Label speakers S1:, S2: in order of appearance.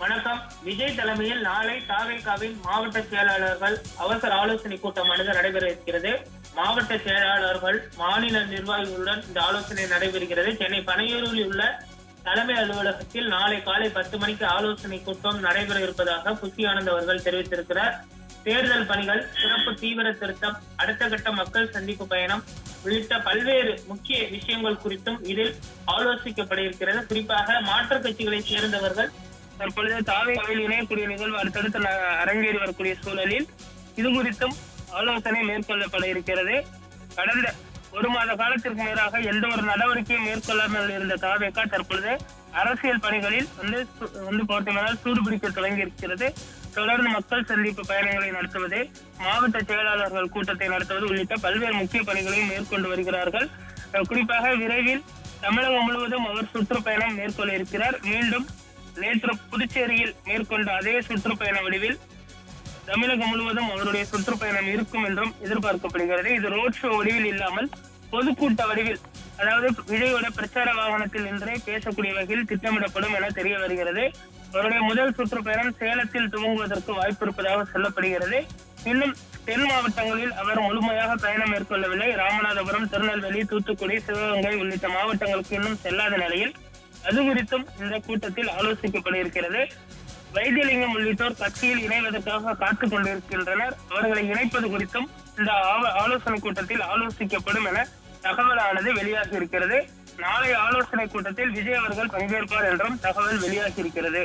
S1: வணக்கம். விஜய் தலைமையில் நாளை தாவேகாவின் மாவட்ட செயலாளர்கள் அவசர ஆலோசனை கூட்டமானது நடைபெற இருக்கிறது மாவட்ட செயலாளர்கள் மாநில நிர்வாகிகளுடன் இந்த ஆலோசனை நடைபெறுகிறது. சென்னை பனையூரில் உள்ள தலைமை அலுவலகத்தில் நாளை காலை பத்து மணிக்கு ஆலோசனை கூட்டம் நடைபெற இருப்பதாக புஷி ஆனந்த் அவர்கள் தெரிவித்திருக்கிறார். தேர்தல் பணிகள் சிறப்பு தீவிர திருத்தம் அடுத்த கட்ட மக்கள் சந்திப்பு பயணம் உள்ளிட்ட பல்வேறு முக்கிய விஷயங்கள் குறித்தும் இதில் ஆலோசிக்கப்பட இருக்கிறது. குறிப்பாக மாற்றுக் கட்சிகளை சேர்ந்தவர்கள் தற்பொழுது தாவேகாவில் இணையக்கூடிய நிகழ்வு அடுத்தடுத்து அரங்கேறி வரக்கூடிய சூழலில் இது குறித்தும் ஆலோசனை மேற்கொள்ளப்பட இருக்கிறது. கடந்த ஒரு மாத காலத்திற்கு மேலாக எந்த ஒரு நடவடிக்கையும் மேற்கொள்ளாமல் இருந்த தாவேகா தற்பொழுது அரசியல் பணிகளில் வந்து வந்து பார்த்தீங்கன்னா சூடுபிடிக்க தொடங்கி இருக்கிறது தொடர்ந்து மக்கள் சந்திப்பு பயணங்களை நடத்துவது மாவட்ட செயலாளர்கள் கூட்டத்தை நடத்துவது உள்ளிட்ட பல்வேறு முக்கிய பணிகளையும் மேற்கொண்டு வருகிறார்கள். குறிப்பாக விரைவில் தமிழகம் முழுவதும் அவர் சுற்றுப்பயணம் மேற்கொள்ள இருக்கிறார். மீண்டும் நேற்று புதுச்சேரியில் மேற்கொண்ட அதே சுற்றுப்பயண வடிவில் தமிழகம் முழுவதும் அவருடைய சுற்றுப்பயணம் இருக்கும் என்றும் எதிர்பார்க்கப்படுகிறது. இது ரோட் ஷோ வடிவில் இல்லாமல் பொதுக்கூட்ட வடிவில் அதாவது விஜயோட பிரச்சார வாகனத்தில் நின்றே பேசக்கூடிய வகையில் திட்டமிடப்படும் என தெரிய வருகிறது. அவருடைய முதல் சுற்றுப்பயணம் சேலத்தில் துவங்குவதற்கு வாய்ப்பு இருப்பதாக சொல்லப்படுகிறது. இன்னும் தென் மாவட்டங்களில் அவர் முழுமையாக பயணம் மேற்கொள்ளவில்லை. ராமநாதபுரம் திருநெல்வேலி தூத்துக்குடி சிவகங்கை உள்ளிட்ட மாவட்டங்களுக்கு இன்னும் செல்லாத நிலையில் அது குறித்தும் இந்த கூட்டத்தில் ஆலோசிக்கப்பட இருக்கிறது வைத்தியலிங்கம் உள்ளிட்டோர் கட்சியில் இணைவதற்காக காத்துக் கொண்டிருக்கின்றனர். அவர்களை இணைப்பது குறித்தும் இந்த ஆவ- ஆலோசனை கூட்டத்தில் ஆலோசிக்கப்படும் என தகவலானது வெளியாகி இருக்கிறது நாளை ஆலோசனை கூட்டத்தில் விஜய் அவர்கள் பங்கேற்பார் என்றும் தகவல் வெளியாகி இருக்கிறது